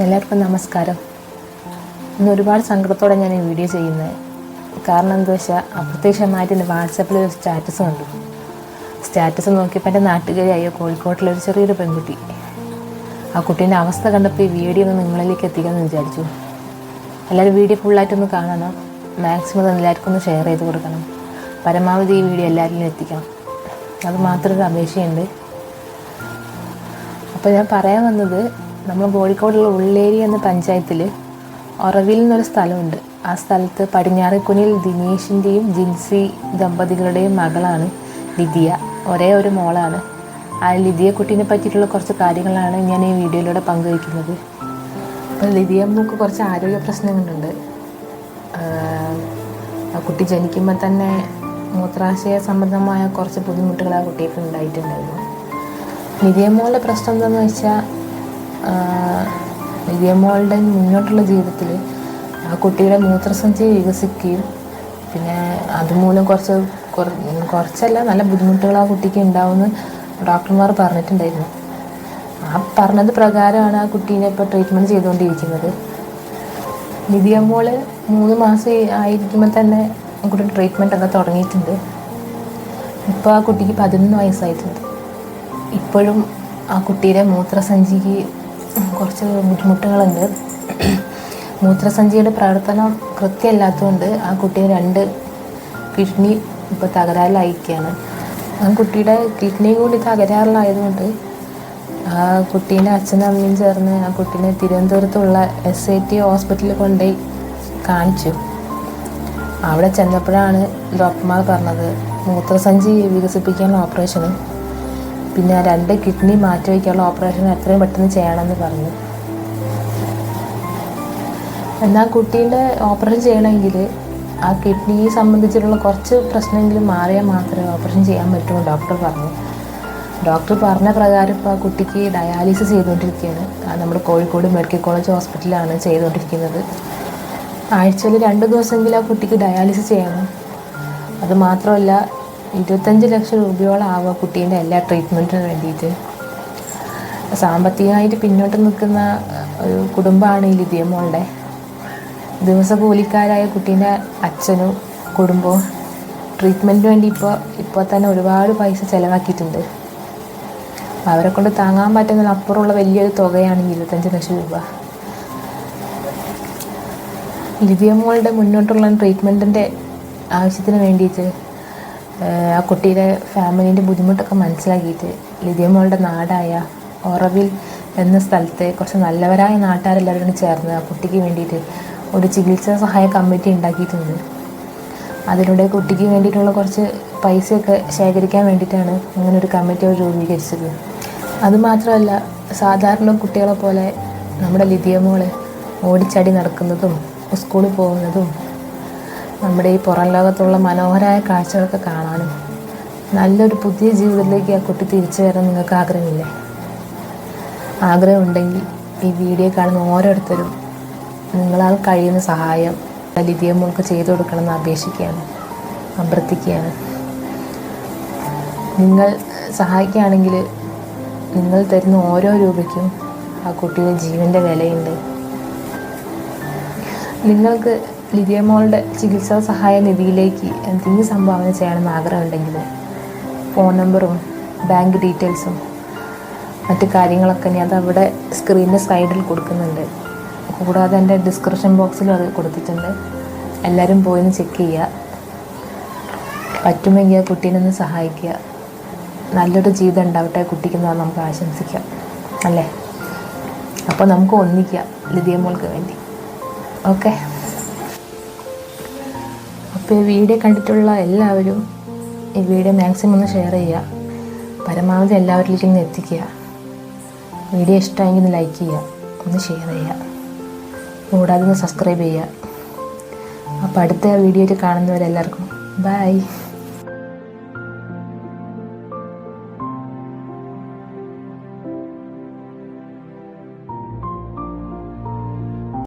എല്ലാവർക്കും നമസ്കാരം. ഇന്ന് ഒരുപാട് സങ്കടത്തോടെ ഞാൻ ഈ വീഡിയോ ചെയ്യുന്നത് കാരണം എന്താ വെച്ചാൽ അപ്രത്യക്ഷമായിട്ട് എന്റെ വാട്സാപ്പിൽ ഒരു സ്റ്റാറ്റസ് കണ്ടു. സ്റ്റാറ്റസ് നോക്കിയപ്പോൾ എന്റെ നാട്ടുകാരിയായ കോഴിക്കോട്ടിലെ ഒരു ചെറിയൊരു പെൺകുട്ടി. ആ കുട്ടീന്റെ അവസ്ഥ കണ്ടപ്പോൾ ഈ വീഡിയോ ഒന്ന് നിങ്ങളിലേക്ക് എത്തിക്കാമെന്ന് വിചാരിച്ചു. എല്ലാവരും വീഡിയോ ഫുള്ളായിട്ടൊന്ന് കാണണം. മാക്സിമം എല്ലാവർക്കും ഒന്ന് ഷെയർ ചെയ്ത് കൊടുക്കണം. പരമാവധി ഈ വീഡിയോ എല്ലാവരിലും എത്തിക്കണം. അത് മാത്രമൊരു അപേക്ഷയുണ്ട്. അപ്പോൾ ഞാൻ പറയാൻ വന്നത് നമ്മൾ കോഴിക്കോടുള്ള ഉള്ളേരി എന്ന പഞ്ചായത്തിൽ ഒറവിൽ എന്നൊരു സ്ഥലമുണ്ട്. ആ സ്ഥലത്ത് പടിഞ്ഞാറക്കുനിൽ ദിനേശിന്റെയും ജിൻസി ദമ്പതികളുടെയും മകളാണ് ലിതിയ ഒരേ ഒരു മോളാണ്. ആ ലിതിയ കുട്ടീനെ പറ്റിയിട്ടുള്ള കുറച്ച് കാര്യങ്ങളാണ് ഞാൻ ഈ വീഡിയോയിലൂടെ പങ്കുവയ്ക്കുന്നത്. അപ്പോൾ ലിതിയമ്മക്ക് കുറച്ച് ആരോഗ്യ പ്രശ്നങ്ങളുണ്ട്. ആ കുട്ടി ജനിക്കുമ്പോൾ തന്നെ മൂത്രാശയ സംബന്ധമായ കുറച്ച് ബുദ്ധിമുട്ടുകൾ ആ കുട്ടിക്ക് ഉണ്ടായിട്ടുണ്ടായിരുന്നു. നിധിയമോളുടെ പ്രശ്നം എന്താണെന്ന് വെച്ചാൽ നിധിയമോളുടെ മുന്നോട്ടുള്ള ജീവിതത്തിൽ ആ കുട്ടിയുടെ മൂത്രസഞ്ചി വികസിക്കുകയും പിന്നെ അതുമൂലം കുറച്ച് കുറ- കുറച്ചല്ല നല്ല ബുദ്ധിമുട്ടുകൾ ആ കുട്ടിക്ക് ഉണ്ടാവുമെന്ന് ഡോക്ടർമാർ പറഞ്ഞിട്ടുണ്ടായിരുന്നു. ആ പറഞ്ഞത് പ്രകാരമാണ് ആ കുട്ടീനെ ഇപ്പോൾ ട്രീറ്റ്മെന്റ് ചെയ്തുകൊണ്ടിരിക്കുന്നത്. നിധിയമ്മോൾ മൂന്ന് മാസം ആയിരിക്കുമ്പോൾ തന്നെ കുട്ടി ട്രീറ്റ്മെന്റ് ഒക്കെ തുടങ്ങിയിട്ടുണ്ട്. ഇപ്പോൾ ആ കുട്ടിക്ക് പതിനൊന്ന് വയസ്സായിട്ടുണ്ട്. ഇപ്പോഴും ആ കുട്ടിയുടെ മൂത്രസഞ്ചിക്ക് കുറച്ച് ബുദ്ധിമുട്ടുകളുണ്ട്. മൂത്രസഞ്ചിയുടെ പ്രവർത്തനം കൃത്യമല്ലാത്തതുകൊണ്ട് ആ കുട്ടിയെ രണ്ട് കിഡ്നി ഇപ്പോൾ തകരാറിലായിരിക്കുകയാണ്. ആ കുട്ടിയുടെ കിഡ്നി കൂടി തകരാറിലായതുകൊണ്ട് ആ കുട്ടീനെ അച്ഛനും അമ്മയും ചേർന്ന് ആ കുട്ടീനെ തിരുവനന്തപുരത്തുള്ള എസ് ഐ ടി ഹോസ്പിറ്റലിൽ കൊണ്ടുപോയി കാണിച്ചു. അവിടെ ചെന്നപ്പോഴാണ് ഡോക്ടർമാർ പറഞ്ഞത് മൂത്രസഞ്ചി വികസിപ്പിക്കാനുള്ള ഓപ്പറേഷനും പിന്നെ രണ്ട് കിഡ്നി മാറ്റി വയ്ക്കാനുള്ള ഓപ്പറേഷൻ എത്രയും പെട്ടെന്ന് ചെയ്യണമെന്ന് പറഞ്ഞു. എന്നാൽ കുട്ടീന്റെ ഓപ്പറേഷൻ ചെയ്യണമെങ്കിൽ ആ കിഡ്നിയെ സംബന്ധിച്ചിട്ടുള്ള കുറച്ച് പ്രശ്നമെങ്കിലും മാറിയാൽ മാത്രമേ ഓപ്പറേഷൻ ചെയ്യാൻ പറ്റുള്ളൂ ഡോക്ടർ പറഞ്ഞു. ഡോക്ടർ പറഞ്ഞ പ്രകാരം ഇപ്പോൾ ആ കുട്ടിക്ക് ഡയാലിസിസ് ചെയ്തുകൊണ്ടിരിക്കുകയാണ്. നമ്മുടെ കോഴിക്കോട് മെഡിക്കൽ കോളേജ് ഹോസ്പിറ്റലാണ് ചെയ്തുകൊണ്ടിരിക്കുന്നത്. ആഴ്ചയിൽ രണ്ട് ദിവസമെങ്കിലും ആ കുട്ടിക്ക് ഡയാലിസിസ് ചെയ്യണം. അത് മാത്രമല്ല ഇരുപത്തഞ്ച് ലക്ഷം രൂപയോളം ആവുക കുട്ടീന്റെ എല്ലാ ട്രീറ്റ്മെന്റിനും വേണ്ടിയിട്ട്. സാമ്പത്തികമായിട്ട് പിന്നോട്ട് നിൽക്കുന്ന ഒരു കുടുംബമാണ് ഈ ലിതിയമോളുടെ ദിവസകൂലിക്കാരായ കുട്ടീന്റെ അച്ഛനും കുടുംബവും ട്രീറ്റ്മെന്റിന് വേണ്ടി ഇപ്പോൾ ഇപ്പോൾ തന്നെ ഒരുപാട് പൈസ ചിലവാക്കിയിട്ടുണ്ട്. അവരെ കൊണ്ട് താങ്ങാൻ പറ്റുന്ന അപ്പുറമുള്ള വലിയൊരു തുകയാണ് ഇരുപത്തഞ്ച് ലക്ഷം രൂപ. ലിതിയമോളുടെ മുന്നോട്ടുള്ള ട്രീറ്റ്മെന്റിന്റെ ആവശ്യത്തിന് വേണ്ടിയിട്ട് ആ കുട്ടിയുടെ ഫാമിലീന്റെ ബുദ്ധിമുട്ടൊക്കെ മനസ്സിലാക്കിയിട്ട് ലിതിയമോളുടെ നാടായ ഓറവിൽ എന്ന സ്ഥലത്തെ കുറച്ച് നല്ലവരായ നാട്ടുകാരെല്ലാവരും കൂടി ചേർന്ന് ആ കുട്ടിക്ക് വേണ്ടിയിട്ട് ഒരു ചികിത്സാ സഹായ കമ്മിറ്റി ഉണ്ടാക്കിയിട്ടുണ്ട്. അതിലൂടെ കുട്ടിക്ക് വേണ്ടിയിട്ടുള്ള കുറച്ച് പൈസയൊക്കെ ശേഖരിക്കാൻ വേണ്ടിയിട്ടാണ് അങ്ങനെ ഒരു കമ്മിറ്റി അവർ രൂപീകരിച്ചത്. അതുമാത്രമല്ല സാധാരണ കുട്ടികളെ പോലെ നമ്മുടെ ലിതിയമോൾ ഓടിച്ചാടി നടക്കുന്നതും സ്കൂളിൽ പോകുന്നതും നമ്മുടെ ഈ പുറം ലോകത്തുള്ള മനോഹരമായ കാഴ്ചകളൊക്കെ കാണാനും നല്ലൊരു പുതിയ ജീവിതത്തിലേക്ക് ആ കുട്ടി തിരിച്ചു വരാൻ നിങ്ങൾക്ക് ആഗ്രഹമില്ലേ? ആഗ്രഹമുണ്ടെങ്കിൽ ഈ വീഡിയോ കാണുന്ന ഓരോരുത്തരും നിങ്ങളാൽ കഴിയുന്ന സഹായം ലിതിയമ്മൾക്ക് ചെയ്തു കൊടുക്കണമെന്ന് അപേക്ഷിക്കുകയാണ് അഭ്യർത്ഥിക്കുകയാണ്. നിങ്ങൾ സഹായിക്കുകയാണെങ്കിൽ നിങ്ങൾ തരുന്ന ഓരോ രൂപയ്ക്കും ആ കുട്ടിയുടെ ജീവന്റെ വിലയുണ്ട്. നിങ്ങൾക്ക് ലിതിയമോളുടെ ചികിത്സാ സഹായ നിധിയിലേക്ക് എന്തെങ്കിലും സംഭാവന ചെയ്യണമെന്ന് ആഗ്രഹമുണ്ടെങ്കിൽ ഫോൺ നമ്പറും ബാങ്ക് ഡീറ്റെയിൽസും മറ്റു കാര്യങ്ങളൊക്കെ ഞാൻ അതവിടെ സ്ക്രീനിന്റെ സൈഡിൽ കൊടുക്കുന്നുണ്ട്. കൂടാതെ എന്റെ ഡിസ്ക്രിപ്ഷൻ ബോക്സിലും അത് കൊടുത്തിട്ടുണ്ട്. എല്ലാവരും പോയി ചെക്ക് ചെയ്യുക. പറ്റുമെങ്കിൽ ആ കുട്ടീനെ ഒന്ന് സഹായിക്കുക. നല്ലൊരു ജീവിതം ഉണ്ടാവട്ടെ കുട്ടിക്ക് എന്ന് നമുക്ക് ആശംസിക്കാം. അല്ലേ? അപ്പോൾ നമുക്ക് ഒന്നിക്കാം ലിതിയമോൾക്ക് വേണ്ടി. ഓക്കെ? അപ്പോൾ ഈ വീഡിയോ കണ്ടിട്ടുള്ള എല്ലാവരും ഈ വീഡിയോ മാക്സിമം ഒന്ന് ഷെയർ ചെയ്യുക. പരമാവധി എല്ലാവരിലേക്കും ഒന്ന് എത്തിക്കുക. വീഡിയോ ഇഷ്ടമായെങ്കിൽ ഒന്ന് ലൈക്ക് ചെയ്യുക ഒന്ന് ഷെയർ ചെയ്യുക. കൂടാതെ ഒന്ന് സബ്സ്ക്രൈബ് ചെയ്യുക. അപ്പോൾ അടുത്ത വീഡിയോയിൽ കാണുന്നവരെല്ലാവർക്കും ബൈ